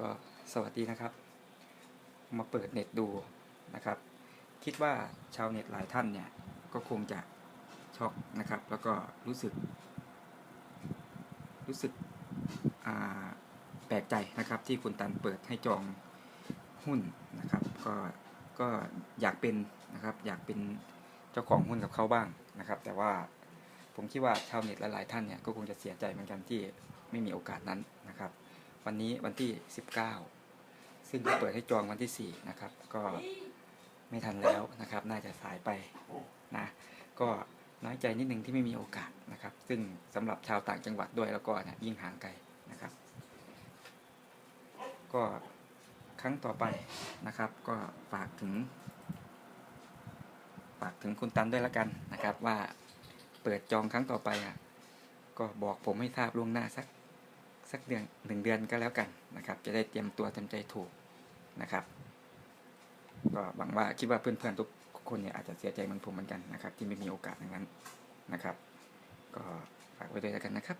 ก็สวัสดีนะครับ มาเปิดเน็ตดูนะครับ คิดว่าชาวเน็ตหลายท่านเนี่ย ก็คงจะช็อกนะครับ แล้วก็รู้สึก รู้สึกแปลกใจนะครับ ที่คุณตันเปิดให้จองหุ้นนะครับ ก็ก็อยากเป็นนะครับ อยากเป็นเจ้าของหุ้นกับเขาบ้างนะครับ แต่ว่าผมคิดว่าชาวเน็ตหลายๆท่านเนี่ยก็คงจะเสียใจเหมือนกันที่ไม่มีโอกาสนั้นนะครับ วันนี้วันที่ 19 ซึ่งจะเปิดให้จองวันที่ 4 นะครับ ก็ไม่ทันแล้วนะครับ น่าจะสายไปนะก็น้อยใจนิดนึงที่ไม่มีโอกาสนะครับ ซึ่งสำหรับชาวต่างจังหวัดด้วยแล้วก็เนี่ยยิ่งห่างไกลนะครับ ก็ครั้งต่อไปนะครับ ก็ฝากถึง ฝากถึงคุณตันด้วยแล้วกันนะครับ ว่าเปิดจองครั้งต่อไปอะก็บอกผมให้ทราบล่วงหน้าสัก สักเดือนหนึ่งเดือนก็แล้วกันนะครับ จะได้เตรียมตัวเตรียมใจถูกนะครับ ก็หวังว่าคิดว่าเพื่อนๆทุกคนเนี่ยอาจจะเสียใจเหมือนผมเหมือนกันนะครับ ที่ไม่มีโอกาสอย่างนั้นนะครับ ก็ฝากไว้ด้วยกันนะครับ